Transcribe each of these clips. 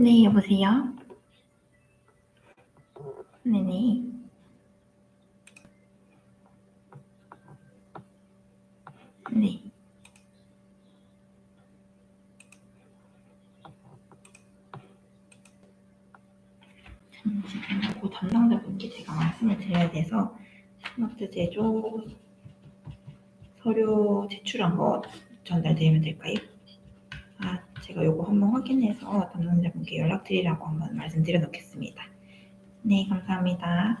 네, 여보세요? 네네. 네. 잠시만요. 그 담당자분께 제가 말씀을 드려야 돼서 스마트 제조 서류 제출한 거 전달드리면 될까요? 아, 제가 요거 한번 확인해서 담당자분께 연락드리라고 한번 말씀드려 놓겠습니다. 네, 감사합니다.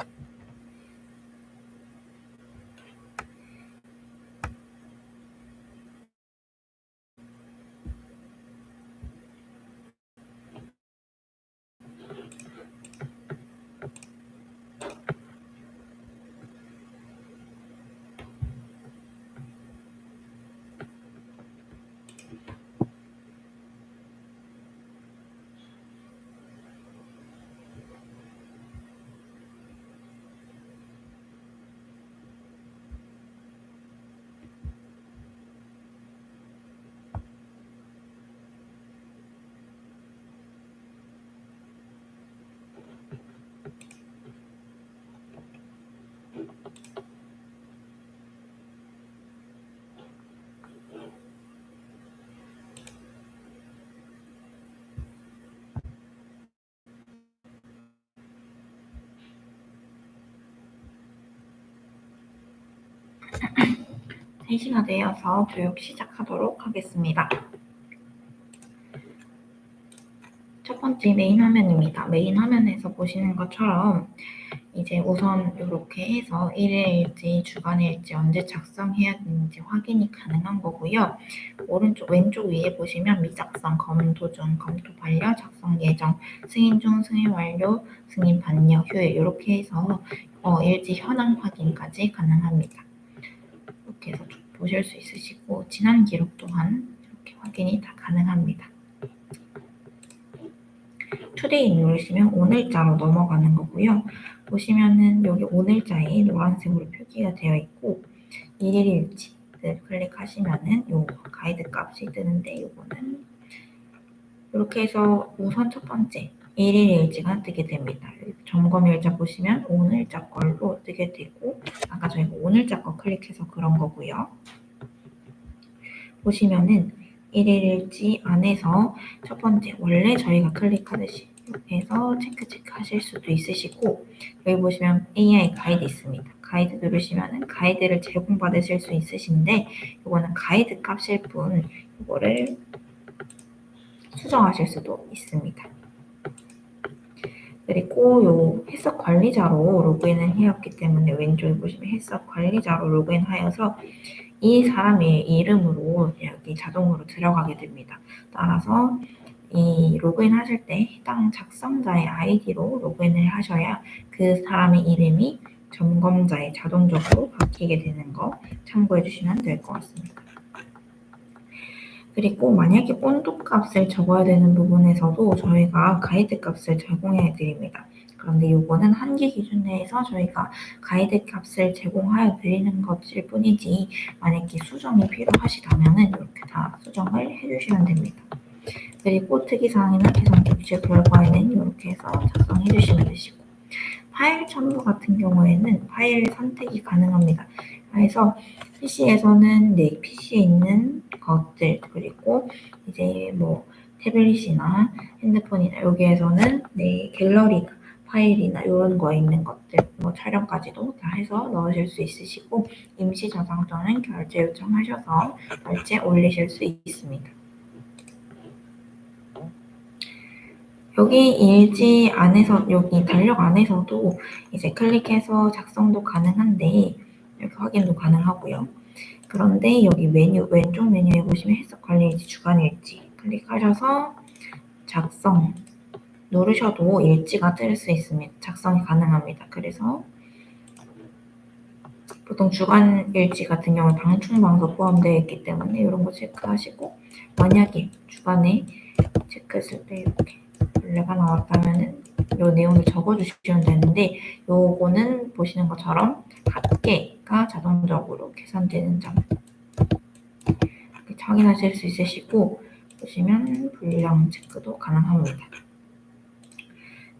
3 시가 되어서 교육 시작하도록 하겠습니다. 첫 번째 메인 화면입니다. 메인 화면에서 보시는 것처럼 이제 우선 이렇게 해서 일일일지 주간일지 언제 작성해야 되는지 확인이 가능한 거고요. 오른쪽 왼쪽 위에 보시면 미작성, 검토 중, 검토 반려, 작성 예정, 승인 중, 승인 완료, 승인 반려, 휴일 이렇게 해서 어, 일지 현황 확인까지 가능합니다. 이렇게 해서 보실 수 있으시고 지난 기록 또한 이렇게 확인이 다 가능합니다. 투데이 누르시면 오늘자로 넘어가는 거고요. 보시면은 여기 오늘자에 노란색으로 표기가 되어 있고 일일일지를 클릭하시면은 요 가이드 값이 뜨는데 요거는 이렇게 해서 우선 첫 번째 일일일지가 뜨게 됩니다. 점검 일자 보시면 오늘자 걸로 뜨게 되고 아까 저희가 오늘자 거 클릭해서 그런 거고요. 보시면은 일일일지 안에서 첫 번째 원래 저희가 클릭하듯이 해서 체크 체크 하실 수도 있으시고 여기 보시면 AI 가이드 있습니다. 가이드 누르시면은 가이드를 제공받으실 수 있으신데 이거는 가이드 값일 뿐 이거를 수정하실 수도 있습니다. 그리고 요 해석 관리자로 로그인을 해왔기 때문에 왼쪽에 보시면 해석 관리자로 로그인하여서 이 사람의 이름으로 여기 자동으로 들어가게 됩니다. 따라서 이 로그인 하실 때 해당 작성자의 아이디로 로그인을 하셔야 그 사람의 이름이 점검자에 자동적으로 바뀌게 되는 거 참고해 주시면 될 것 같습니다. 그리고 만약에 온도 값을 적어야 되는 부분에서도 저희가 가이드 값을 제공해 드립니다. 그런데 이거는 한계 기준 내에서 저희가 가이드 값을 제공하여 드리는 것일 뿐이지 만약에 수정이 필요하시다면 이렇게 다 수정을 해주시면 됩니다. 그리고 특이사항이나 계산 객실 결과에는 이렇게 해서 작성해 주시면 되시고 파일 첨부 같은 경우에는 파일 선택이 가능합니다. 그래서 PC에서는 내 PC에 있는 것들 그리고 이제 뭐 태블릿이나 핸드폰이나 여기에서는 내 갤러리 파일이나 이런 거에 있는 것들 뭐 촬영까지도 다 해서 넣으실 수 있으시고 임시 저장 또는 결제 요청하셔서 결제 올리실 수 있습니다. 여기 일지 안에서 여기 달력 안에서도 이제 클릭해서 작성도 가능한데 이렇게 확인도 가능하고요. 그런데 여기 메뉴 왼쪽 메뉴에 보시면 해석 관리일지 주간일지 클릭하셔서 작성 누르셔도 일지가 뜰 수 있습니다. 작성이 가능합니다. 그래서 보통 주간 일지 같은 경우는 방충망서 포함되어 있기 때문에 이런 거 체크하시고 만약에 주간에 체크했을 때 이렇게 원래가 나왔다면은 이 내용을 적어주시면 되는데 요거는 보시는 것처럼 합계 가 자동적으로 계산되는 점 이렇게 확인하실 수 있으시고 보시면 분량 체크도 가능합니다.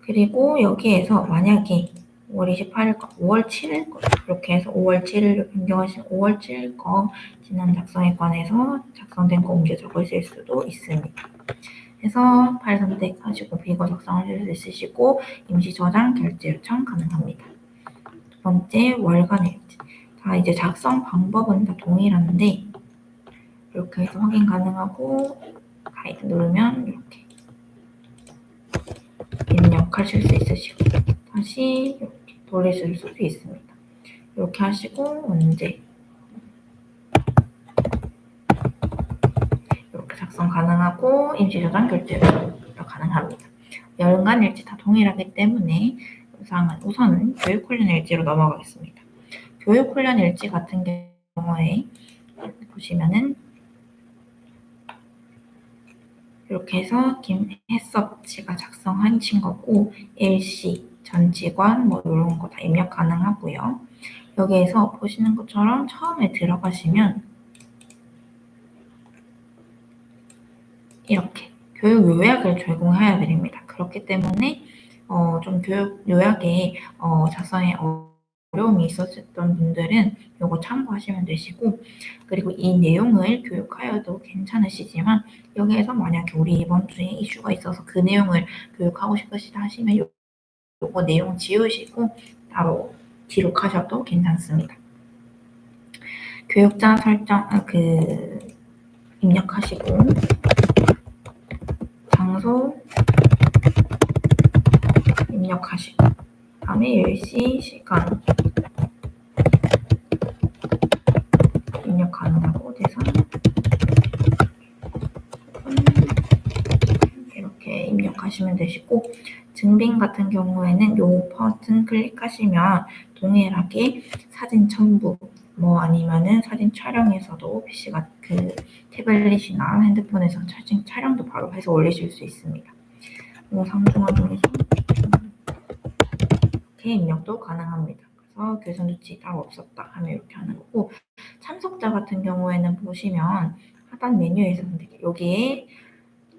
그리고 여기에서 만약에 5월 28일 거, 5월 7일 거 이렇게 해서 5월 7일로 변경하신 5월 7일 거 지난 작성에 관해서 작성된 거 옮겨 적으실 수도 있습니다. 해서 파일 선택하시고 비거 작성하실 수 있으시고 임시 저장 결제 요청 가능합니다. 두 번째 월간 일지. 자 이제 작성 방법은 다 동일한데 이렇게 해서 확인 가능하고 가이드 누르면 이렇게 입력하실 수 있으시고 다시 이렇게 돌리실 수도 있습니다. 이렇게 하시고 언제 이렇게 작성 가능하고 임시 저장 결제도 가능합니다. 연간 일지 다 동일하기 때문에 우선은, 우선은 교육 훈련 일지로 넘어가겠습니다. 교육 훈련 일지 같은 경우에 보시면은 이렇게 해서 김혜섭 씨가 작성하신 거고 일시 전 직원 뭐 이런 거 다 입력 가능하고요. 여기에서 보시는 것처럼 처음에 들어가시면 이렇게 교육 요약을 제공해야 됩니다. 그렇기 때문에 어, 좀 교육 요약에 어, 작성에 어 려움이 있었던 분들은 이거 참고하시면 되시고 그리고 이 내용을 교육하여도 괜찮으시지만 여기에서 만약에 우리 이번 주에 이슈가 있어서 그 내용을 교육하고 싶으시다 하시면 요, 요거 내용 지우시고 바로 기록하셔도 괜찮습니다. 교육자 설정 아, 그 입력하시고 장소 입력하시고 다음에 10시 시간 입력 가능하고 대상 이렇게 입력하시면 되시고 증빙 같은 경우에는 요 버튼 클릭하시면 동일하게 사진 첨부 뭐 아니면은 사진 촬영에서도 PC가 그 태블릿이나 핸드폰에서 사진 촬영도 바로 해서 올리실 수 있습니다. 뭐 상중하 중에서 이렇게 입력도 가능합니다. 그래서 교선 조치 따로 없었다 하면 이렇게 하는 거고 참석자 같은 경우에는 보시면 하단 메뉴에서 여기에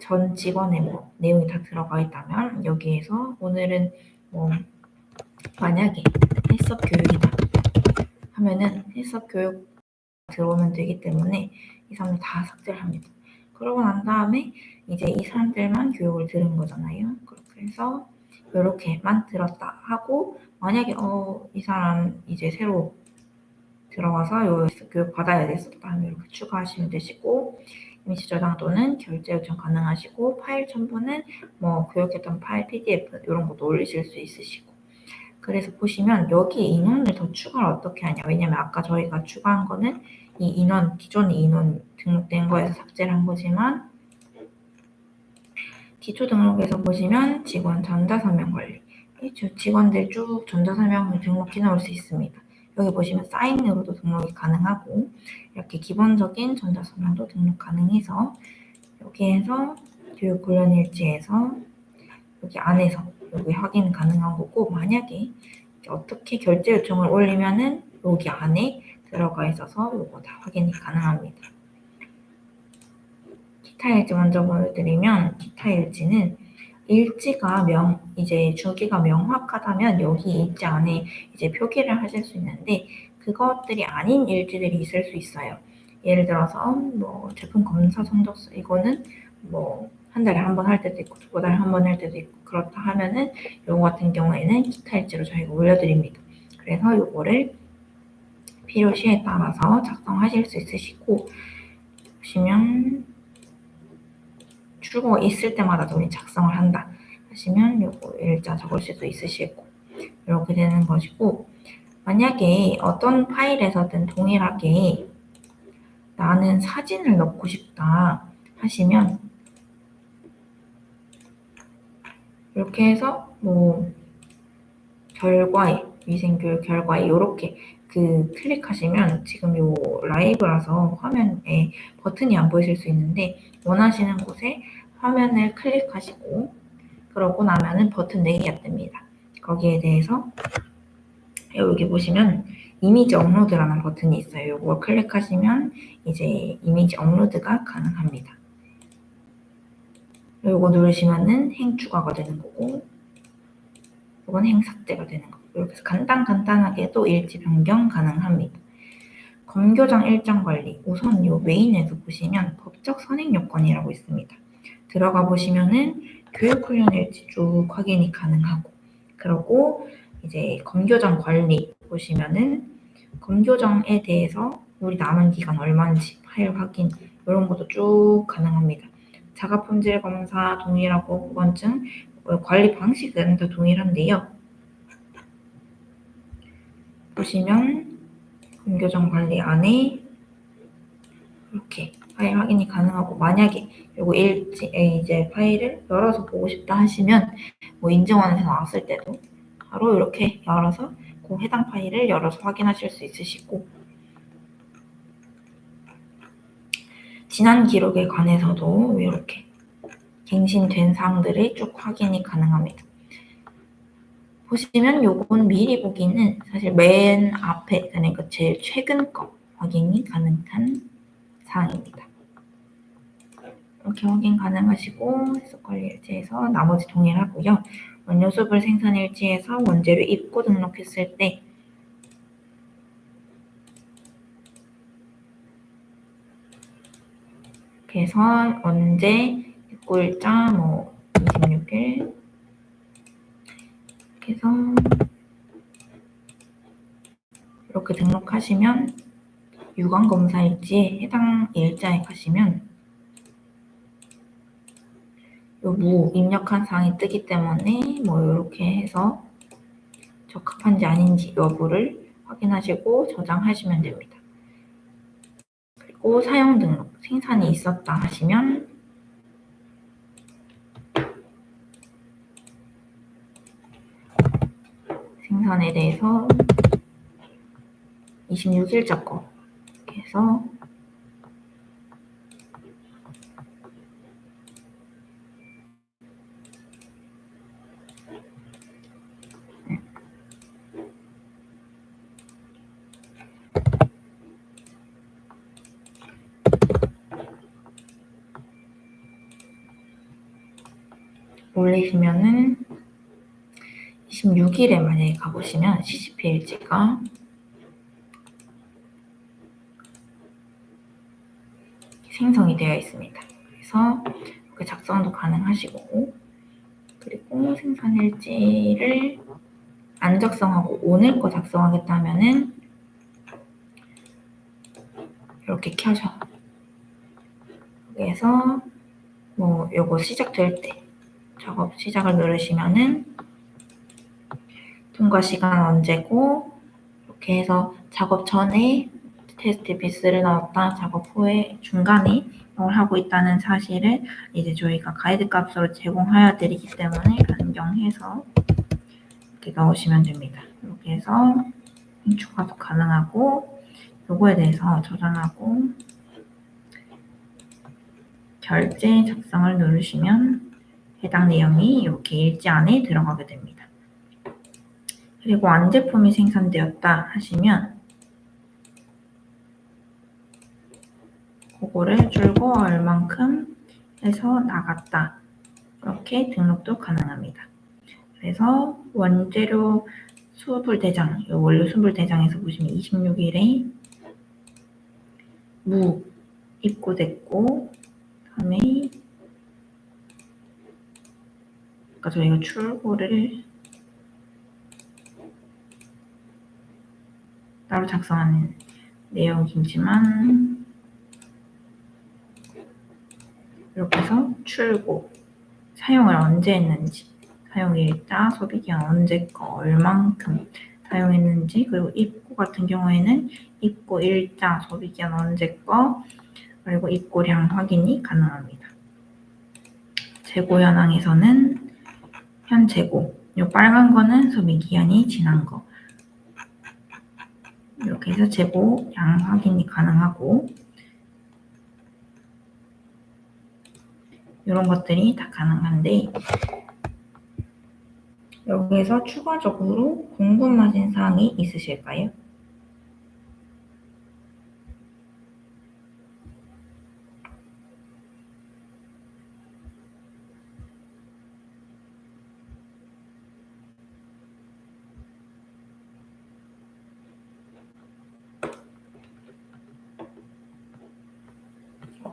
전 직원의 뭐 내용이 다 들어가 있다면 여기에서 오늘은 뭐 만약에 해썹 교육이다 하면은 해썹 교육 들어오면 되기 때문에 이 사람들 다 삭제를 합니다. 그러고 난 다음에 이제 이 사람들만 교육을 들은 거잖아요. 그래서 이렇게만 들었다 하고 만약에 어 이 사람 이제 새로 들어와서 요 교육 받아야 됐었다 하면 이렇게 추가하시면 되시고 임시 저장 또는 결제 요청 가능하시고 파일 첨부는 뭐 교육했던 파일 PDF 이런 것도 올리실 수 있으시고. 그래서 보시면 여기 인원을 더 추가를 어떻게 하냐. 왜냐면 아까 저희가 추가한 거는 이 인원 기존 인원 등록된 거에서 삭제를 한 거지만 기초 등록에서 보시면 직원 전자서명 관리 직원들 쭉 전자서명 등록해 놓을 수 있습니다. 여기 보시면 사인으로도 등록이 가능하고 이렇게 기본적인 전자서명도 등록 가능해서 여기에서 교육 관련 일지에서 여기 안에서 여기 확인 가능한 거고 만약에 어떻게 결제 요청을 올리면은 여기 안에 들어가 있어서 이거 다 확인이 가능합니다. 기타 일지 먼저 보여드리면 기타 일지는 일지가 명 이제 주기가 명확하다면 여기 일지 안에 이제 표기를 하실 수 있는데 그것들이 아닌 일지들이 있을 수 있어요. 예를 들어서 뭐 제품 검사 성적서 이거는 뭐 한 달에 한 번 할 때도 있고 두 달에 한 번 할 때도 있고 그렇다 하면은 요거 같은 경우에는 기타 일지로 저희가 올려드립니다. 그래서 요거를 필요시에 따라서 작성하실 수 있으시고 보시면 출고가 있을 때마다 우리 작성을 한다 하시면 요거 일자 적을 수도 있으시고 이렇게 되는 것이고 만약에 어떤 파일에서든 동일하게 나는 사진을 넣고 싶다 하시면 이렇게 해서 뭐 결과에 위생교육 결과에 이렇게 그 클릭하시면 지금 요 라이브라서 화면에 버튼이 안 보이실 수 있는데 원하시는 곳에 화면을 클릭하시고 그러고 나면은 버튼 4개가 뜹니다. 거기에 대해서 여기 보시면 이미지 업로드라는 버튼이 있어요. 이걸 클릭하시면 이제 이미지 업로드가 가능합니다. 이거 누르시면은 행 추가가 되는 거고 이건 행 삭제가 되는 거고 이렇게 해서 간단 간단하게도 일지 변경 가능합니다. 검교장 일정 관리 우선 이 메인에서 보시면 법적 선행 요건이라고 있습니다. 들어가 보시면은 교육 훈련 일지 쭉 확인이 가능하고 그리고 이제 검교정 관리 보시면은 검교정에 대해서 우리 남은 기간 얼마인지 파일 확인 이런 것도 쭉 가능합니다. 자가 품질 검사 동일하고 보건증 관리 방식은 다 동일한데요. 보시면 근교정 관리 안에 이렇게 파일 확인이 가능하고 만약에 요거 일지 에, 이제 파일을 열어서 보고 싶다 하시면 뭐 인증원에서 나왔을 때도 바로 이렇게 열어서 그 해당 파일을 열어서 확인하실 수 있으시고 지난 기록에 관해서도 이렇게 갱신된 사항들이 쭉 확인이 가능합니다. 보시면 요건 미리 보기는 사실 맨 앞에 그러니까 제일 최근 거 확인이 가능한 사항입니다. 이렇게 확인 가능하시고 해석 관리 일지에서 나머지 동일하고요. 원료 수불 생산 일지에서 원재료 입고 등록했을 때 해서 언제 입고 일자 뭐 26일 이렇게 해서 이렇게 등록하시면 유관 검사 일지에 해당 일자에 가시면 요무 입력한 사항이 뜨기 때문에 뭐 이렇게 해서 적합한지 아닌지 여부를 확인하시고 저장하시면 됩니다. 그리고 사용 등록 생산이 있었다 하시면 생산에 대해서 26일자 거 이렇게 해서 올리시면은 26일에 만약에 가보시면 CCP 일지가 생성이 되어 있습니다. 그래서 이렇게 작성도 가능하시고 그리고 생산 일지를 안 작성하고 오늘 거 작성하겠다 하면은 이렇게 켜져. 그래서 뭐 요거 시작될 때 작업 시작을 누르시면은 통과 시간 언제고 이렇게 해서 작업 전에 테스트 비스를 넣었다 작업 후에 중간에 이걸 하고 있다는 사실을 이제 저희가 가이드 값으로 제공하여 드리기 때문에 변경해서 이렇게 넣으시면 됩니다. 이렇게 해서 추가도 가능하고 요거에 대해서 저장하고 결제 작성을 누르시면 해당 내용이 이렇게 일지 안에 들어가게 됩니다. 그리고 완제품이 생산되었다 하시면 그거를 줄고 얼만큼 해서 나갔다 이렇게 등록도 가능합니다. 그래서 원재료 수불 대장, 이 원료 수불 대장에서 보시면 26일에 무 입고됐고 다음에 아까 저희가 출고를 따로 작성하는 내용이지만 이렇게 해서 출고. 사용을 언제 했는지. 사용일자 소비기한 언제 거 얼만큼 사용했는지 그리고 입고 같은 경우에는 입고 일자 소비기한 언제 거 그리고 입고량 확인이 가능합니다. 재고 현황에서는 현 재고. 이 빨간 거는 소비 기한이 지난 거. 이렇게 해서 재고량 확인이 가능하고 이런 것들이 다 가능한데 여기에서 추가적으로 궁금하신 사항이 있으실까요?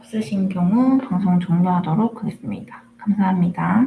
없으신 경우 방송 종료하도록 하겠습니다. 감사합니다.